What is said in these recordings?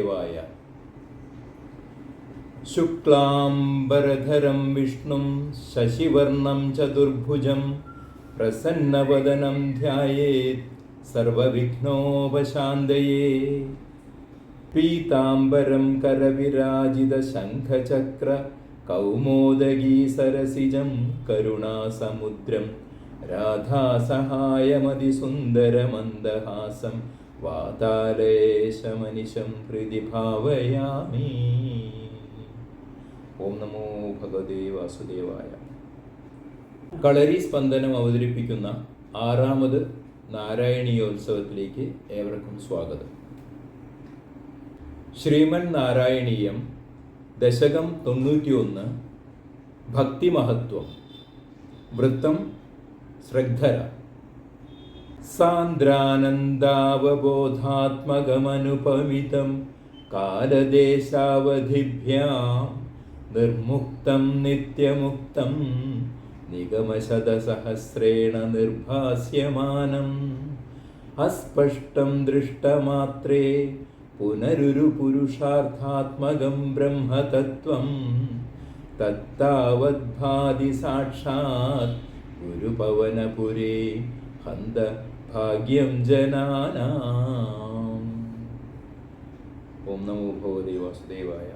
വാസുദേവായ ശുക്ലാംബരധരം വിഷ്ണും ശശിവർണം ചതുർഭുജം പ്രസന്നവദനം ധ്യായേത് സർവവിഘ്നോപശാന്തയേ. പീതാംബരം കരവിരാജിത ശംഖചക്ര കൗമോദഗീ സരസിജം കരുണാസമുദ്രം രാധാസഹായമതിസുന്ദരമന്ദഹാസം വാതാലയേശമനിശം ഹൃദി ഭാവയാമി. ഓം നമോ ഭഗവതേ വാസുദേവായ. കളരി സ്പന്ദനം അവതരിപ്പിക്കുന്ന ആറാമത് നാരായണീയോത്സവത്തിലേക്ക് ഏവർക്കും സ്വാഗതം. ശ്രീമൻ നാരായണീയം ദശകം തൊണ്ണൂറ്റിയൊന്ന് ഭക്തിമഹത്വം വൃത്തം ശ്രദ്ധര. സാന്ദ്രാനന്ദാവബോധാത്മകമനുപമിതം कालदेशावधिभ्या നിർമുക്തം നിത്യമുക്തം നിഗമശതസഹസ്രേണ നിർഭാസ്യമാനം. അസ്പഷ്ടം ദൃഷ്ടമാത്രേ പുനരുരു പുരുഷാർത്ഥാത്മകം ബ്രഹ്മതത്വം. തത്താവദ്ഭാതി സാക്ഷാത് ഹന്ത ഭാഗ്യം ജനാനാം. ഓം നമോ ഭഗവതി വാസുദേവായ.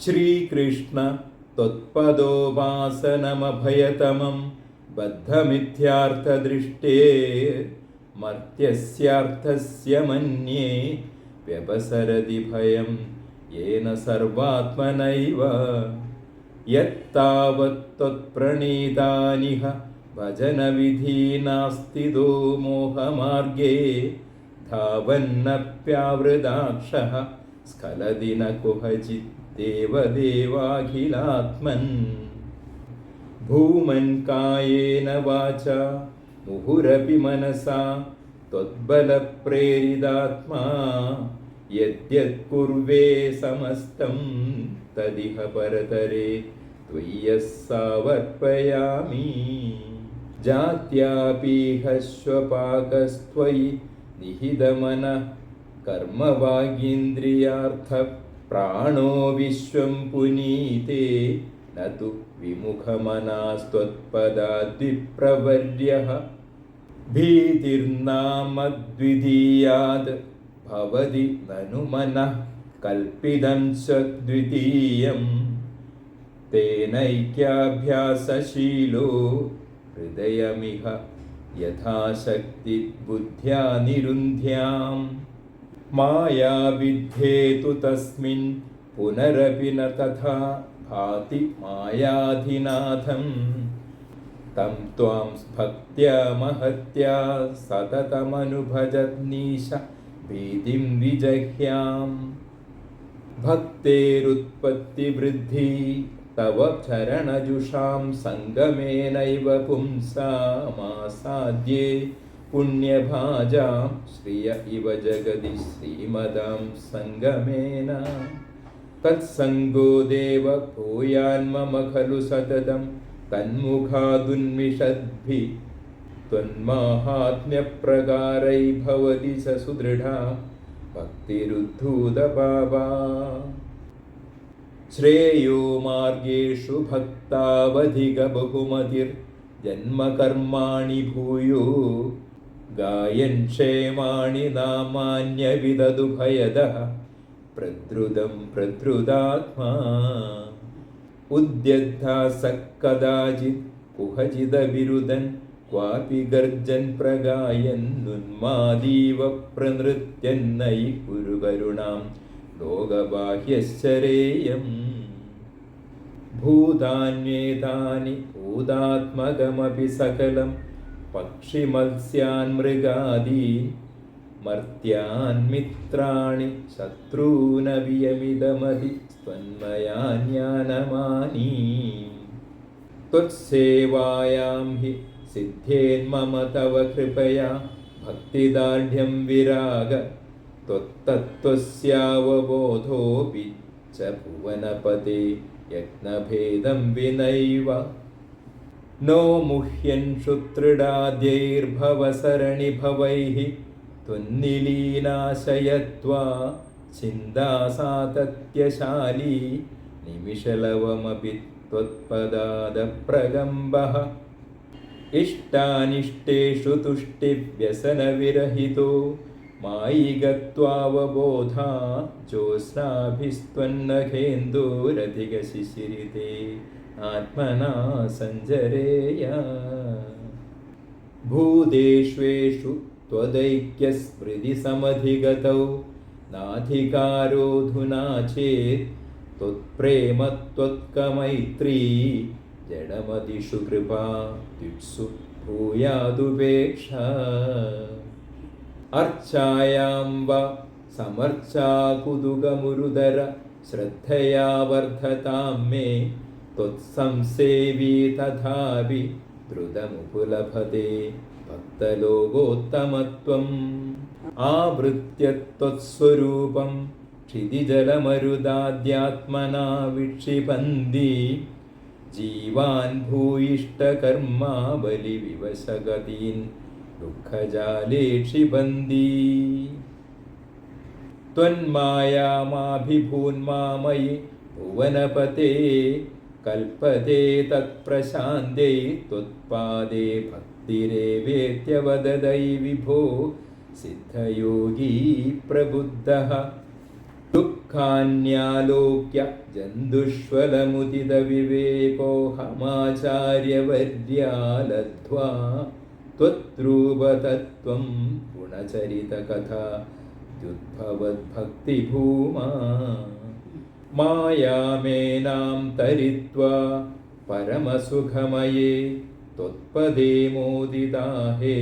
ശ്രീകൃഷ്ണ ത്വത്പദോപാസനമഭയതമം ബദ്ധമിഥ്യാർത്ഥദൃഷ്ടേ മർത്യസ്യാർത്ഥസ്യ മന്യേ വ്യപസരതി ഭയം യേന സർവാത്മനൈവ. യത്താവത്ത്വത്പ്രണീതാനിഹ भजनविधी नास्तिदो मोहमार्गे धावन्नप्यावृदाक्षः स्खलदि न कुहचिद्देवदेवाखिलात्मन् भूमन्कायेन वाचा मुहुरपि मनसा त्वद्बलप्रेरिदात्मा यद्यत्कुर्वे समस्तं तदिह परतरे त्वय्यः सावर्पयामि जात्यापीह स्वपाकस्त्वयि निहितमनः कर्मवागीन्द्रियार्थप्राणो विश्वं पुनीते न तु विमुखमनास्त्वत्पदाद्विप्रवर्यः भीतिर्नामद्वितीयाद् भवति ननु मनः कल्पितं च द्वितीयं തേനൈക്യാഭ്യാസശീലോ ഹൃദയമിഹ യഥാശക്തി ബുദ്ധ്യാ നിരുന്ധ്യാം മായാവിദ്ധേതു തസ്മിൻ പുനരപി ന തഥാ ഭാതി മായാധിനാഥം. തം ത്വാം ഭക്ത്യാ മഹത്യാ സതതമനുഭജത്നീശ ഭീതിം വിജഹ്യാം. ഭക്തേരുത്പത്തിവൃദ്ധി चरणजुषां सङ्गमेनैव पुंसामासाद्ये पुण्यभाजां श्रिय इव जगदि श्रीमदां सङ्गमेन तत्सङ्गो देव भूयान्मम खलु सततम् तन्मुखादुन्मिषद्भि त्वन्माहात्म्यप्रकारै भवति स सुदृढा भक्तिरुद्धूतपापा ശ്രേയോ മാർഗേഷു ഭക്താവധിക ബഹുമതിർ ജന്മകർമാണി ഭൂയോ. ഗായൻ ക്ഷേമാണി നാമാന്യവിദതു ഭയത പ്രദ്രുതം പ്രദ്രുതാത്മാ. ഉദ്യഥാസക്കദാചിത് കുഹചിതവിരുദൻ ക്വാപി ഗർജൻ പ്രഗായന്നുന്മാദീവ പ്രനൃത്യന്നയി കുരുകരുണാം ലോകബാഹ്യശ്ചരേയം. भूतान्येतानि भूतात्मकमपि सकलं पक्षिमत्स्यान् मृगादीन् मर्त्यान् मित्राणि शत्रूनवियमिदमधि त्वन्मयान्यानमानी त्वत्सेवायां हि सिद्धेन्मम तव कृपया भक्तिदार्ढ्यं विराग त्वत्तत्त्वस्यावबोधोऽपि च भुवनपते यज्ञभेदं विनैव नो मुह्यन् शुतृडाद्यैर्भवसरणिभवैः त्वन्निलीनाशयत्वा चिन्तासातत्यशाली निमिषलवमपि त्वत्पदादप्रगम्बः इष्टानिष्टेषु तुष्टिव्यसनविरहितो मायि गत्वावबोधा ज्योत्स्नाभिस्त्वन्नखेन्दुरधिगशिशिरिते आत्मना सञ्जरेय भूदेष्वेषु त्वदैक्यस्मृतिसमधिगतौ नाधिकारोऽधुना चेत् त्वत्प्रेम त्वत्कमैत्री जडमदिषु कृपा दित्सु भूयादुपेक्षा അർച്ചായാംബ സമർച്ചാകുതുകമുരുതര ശ്രദ്ധയാ വർദ്ധതാം മേ. ത്വത്സംസേവി തഥാപി. ദ്രുതമുപുലഭതേ. ഭക്തലോകോത്തമത്വം. ആവൃത്യത്വസ്വരൂപം ക്ഷിതിജലമരുദാദ്യാത്മനാ വിക്ഷിപന്തി ജീവാൻ ഭൂയിഷ്ടകർമാ ബലിവിവശഗതീൻ भूयिष्ठकर्मा बलिविवशगतीन् दुःखजाले क्षिपन्ति त्वन्मायामाभिभून्मामयि भुवनपते कल्पते तत्प्रशान्ते त्वत्पादे भक्तिरेवेत्यवददै विभो सिद्धयोगी प्रबुद्धः दुःखान्यालोक्य जन्दुष्वलमुदितविवेकोऽहमाचार्यवर्या लब्ध्वा त्वद्रूपतत्त्वं गुणचरितकथा द्युद्भवद्भक्तिभूमा मायामेनां तरित्वा परमसुखमये त्वत्पदे मोदिदाहे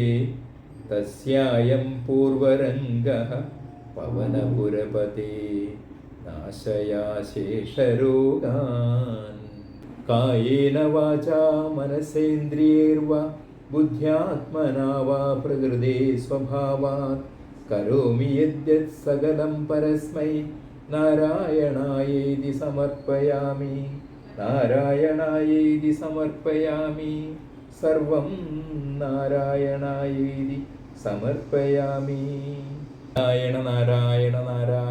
तस्यायं पूर्वरङ्गः पवनपुरपते नाशया शेषरोगान् कायेन वाचा मनसेन्द्रियैर्वा ബുദ്ധ്യാത്മനാ വാ പ്രകൃതേ സ്വഭാവാത് കരോമി യദ്യത് സകലം പരസ്മൈ. നാരായണായേതി സമർപ്പയാമി. നാരായണായേതി സമർപ്പയാമി. സർവം നാരായണായേതി സമർപ്പയാമി. നാരായണ നാരായണ നാരായണ